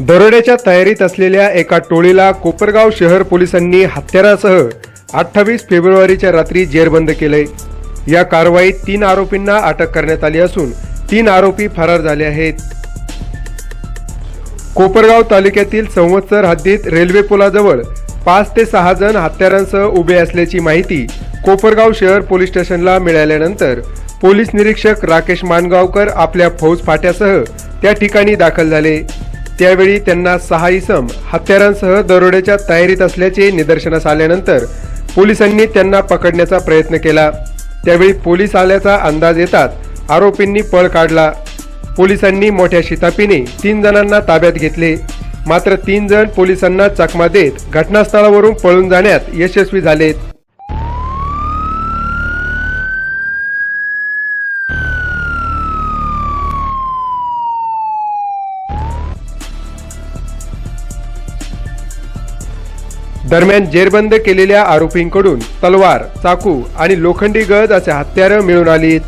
दरोड्याच्या तयारीत असलेल्या एका टोळीला कोपरगाव शहर पोलिसांनी हत्यारासह अठ्ठावीस फेब्रुवारीच्या रात्री जेरबंद केले या कारवाईत तीन आरोपींना अटक करण्यात आली असून तीन आरोपी फरार झाले आहेत. कोपरगाव तालुक्यातील संवत्सर हद्दीत रेल्वे पुलाजवळ पाच ते सहा जण हत्यारांसह उभे असल्याची माहिती कोपरगाव शहर पोलीस स्टेशनला मिळाल्यानंतर पोलीस निरीक्षक राकेश मानगावकर आपल्या फौज फाट्यासह त्या ठिकाणी दाखल झाले. त्यावेळी त्यांना सहा इसम हत्यारांसह दरोड्याच्या तयारीत असल्याचे निदर्शनास आल्यानंतर पोलिसांनी त्यांना पकडण्याचा प्रयत्न केला. त्यावेळी पोलीस आल्याचा अंदाज येतात आरोपींनी पळ काढला. पोलिसांनी मोठ्या शितापीने तीन जणांना ताब्यात घेतले. मात्र तीन जण पोलिसांना चकमा देत घटनास्थळावरून पळून जाण्यात यशस्वी झालेत. दरम्यान जेरबंद केलेल्या आरोपींकडून तलवार चाकू आणि लोखंडी गज असे हत्यारं मिळून आलीत.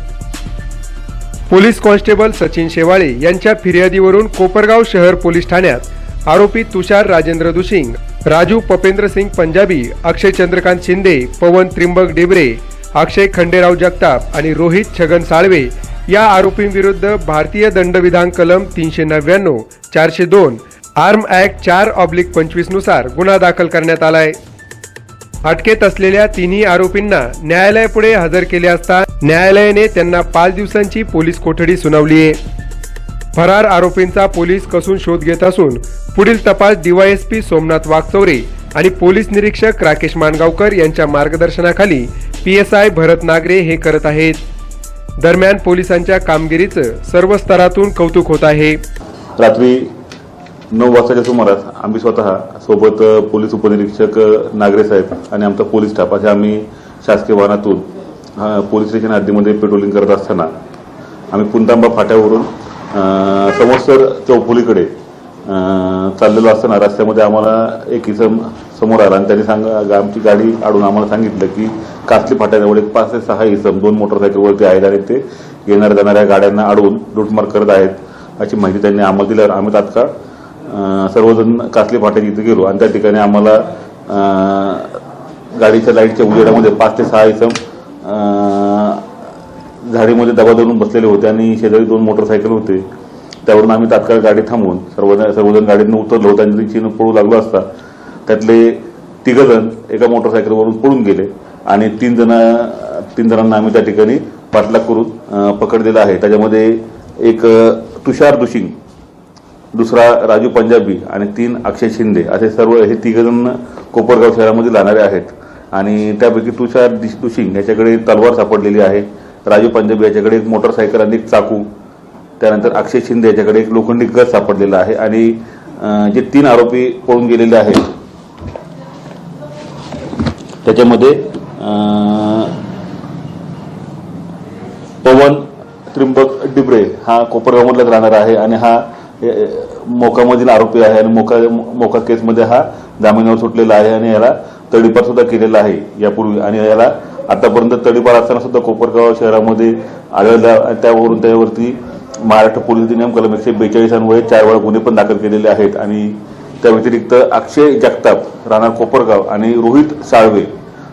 पोलीस कॉन्स्टेबल सचिन शेवाळे यांच्या फिर्यादीवरून कोपरगाव शहर पोलीस ठाण्यात आरोपी तुषार राजेंद्र दुसिंग राजू पपेंद्र सिंग पंजाबी अक्षय चंद्रकांत शिंदे पवन त्रिंबक डेबरे अक्षय खंडेराव जगताप आणि रोहित छगन साळवे या आरोपींविरुद्ध भारतीय दंडविधान कलम तीनशे नव्याण्णव चारशे दोन आर्म ऍक्ट चार ऑब्लिक पंचवीसनुसार गुन्हा दाखल करण्यात आलाय. अटकेत असलेल्या तिन्ही आरोपींना न्यायालयापुढे हजर केले असता न्यायालयाने त्यांना पाच दिवसांची पोलीस कोठडी सुनावली आहे. फरार आरोपींचा पोलीस कसून शोध घेत असून पुढील तपास डीवायएसपी सोमनाथ वागचौरे आणि पोलीस निरीक्षक राकेश मानगावकर यांच्या मार्गदर्शनाखाली P S I Bharat Nagare हे करत आहेत. दरम्यान पोलिसांच्या कामगिरीचं सर्व स्तरातून कौतुक होत आहे. रात्री नऊ वाजताच्या सुमारास आम्ही स्वतः सोबत पोलीस उपनिरीक्षक नागरे साहेब आणि आमचा पोलीस स्टाफ असे आम्ही शासकीय वाहनातून पोलीस स्टेशन हद्दीमध्ये पेट्रोलिंग करत असताना आम्ही पुंतांबा फाट्यावरून अ, समोरसर चौफुलीकडे चाललेलो असताना रस्त्यामध्ये आम्हाला एक इसम समोर आला आणि त्यांनी सांग आमची गाडी आडून आम्हाला सांगितलं की कासली फाट्याजवळ एक पाच ते सहा इसम दोन मोटरसायकलवरती आहेत आणि ते येणाऱ्या जाणाऱ्या गाड्यांना अडवून लूटमार करत आहेत अशी माहिती त्यांनी आम्हाला दिल्यावर आम्ही तात्काळ सर्वजण कासले फाट्याच्या इथं गेलो. आणि त्या ठिकाणी आम्हाला गाडीच्या लाईटच्या उजेडामध्ये पाच ते सहा इसम झाडीमध्ये दबा धरून बसलेले होते आणि शेजारी दोन मोटरसायकल होते. त्यावरून आम्ही तात्काळ गाडी थांबवून सर्वजण सर्वजण गाडीतून उतरलो होतो. आणि पळू लागलो असता. त्यातले तिघजण एका मोटरसायकलवरून पळून गेले. आणि तीन जण तीन जणांना आम्ही त्या ठिकाणी पाठलाग करून पकडलेला आहे. त्याच्यामध्ये एक तुषार दुशिंग दुसरा राजू पंजाबी आणि तीन अक्षय शिंदे. असे सर्व हे तिघजण कोपरगाव शहरामध्ये जाणारे आहेत. आणि त्यापैकी तुषार दिश- याच्याकडे तलवार सापडलेली आहे. राजू पंजाबी याच्याकडे एक मोटरसायकल आणि एक चाकू. त्यानंतर अक्षय शिंदे याच्याकडे एक लोखंडी गज सापडलेला आहे. आणि जे तीन आरोपी पळून गेलेले आहेत. त्याच्यामध्ये पवन त्रिंबक डिब्रे हा कोपरगावमधलाच राहणार आहे. आणि हा मोकामधील आरोपी आहे आणि मोका मोका केसमध्ये हा जामिनावर सुटलेला आहे आणि याला तडीपार सुद्धा केलेला आहे यापूर्वी. आणि याला आतापर्यंत तडीपार असताना सुद्धा कोपरगाव शहरामध्ये आढळला त्यावरून त्यावरती महाराष्ट्र पोलीस अधिनियम कलम एकशे बेचाळीस अन्वये चार वेळा गुन्हे पण दाखल केलेले आहेत. आणि त्या व्यतिरिक्त अक्षय जगताप राणा कोपरगाव आणि रोहित साळवे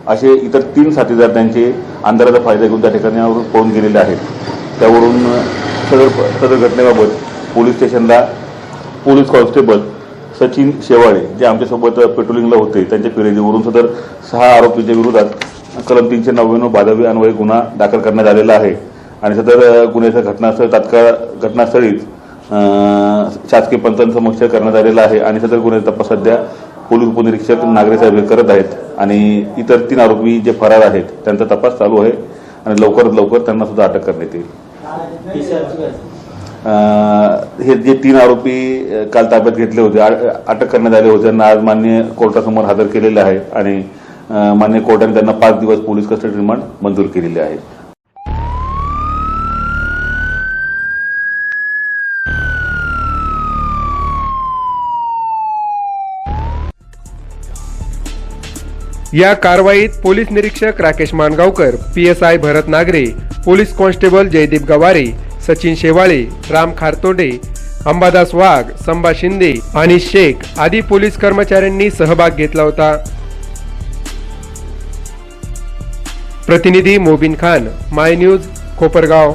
असे इतर तीन साथीदार त्यांचे अंधाराचा फायदा घेऊन त्या ठिकाणी पळून गेलेले आहेत. त्यावरून सदर सदर घटनेबाबत पोलीस स्टेशनला पोलीस कॉन्स्टेबल सचिन शेवाळे जे आमच्यासोबत पेट्रोलिंगला होते त्यांच्या फिर्यादीवरून सदर सहा आरोपींच्या विरोधात कलम तीनशे नव्याण्णव बाधावी अन्वये गुन्हा दाखल करण्यात आलेला आहे. आणि सदर अ, गुन्ह्याचं घटनास्थळ तात्काळ घटनास्थळीच शासकीय पंचांसमक्ष करण्यात आलेला आहे. आणि सदर गुन्ह्याचा तपास सध्या पोलीस उपनिरीक्षक नागरे साहेब हे करत आहेत. आणि इतर तीन आरोपी जे फरार आहेत त्यांचा तपास चालू आहे. आणि लवकरात लवकर त्यांना सुद्धा अटक करण्यात येईल. हे जे तीन आरोपी काल ताब्यात घेतले होते अटक करण्यात आले होते त्यांना आज मान्य कोर्टासमोर हजर केलेले आहे आणि मान्य कोर्टाने त्यांना पाच दिवस पोलीस कस्टडी रिमांड मंजूर केलेली आहे. या कारवाईत पोलीस निरीक्षक Rakesh Mangaonkar PSI I Bharat Nagare police constable Jaydeep Gaware Sachin Shewale Ram Khartode Ambadas Wagh Samba Shinde आणि शेख आदी पोलीस कर्मचाऱ्यांनी सहभाग घेतला होता. प्रतिनिधी मोबिन खान माय न्यूज कोपरगाव.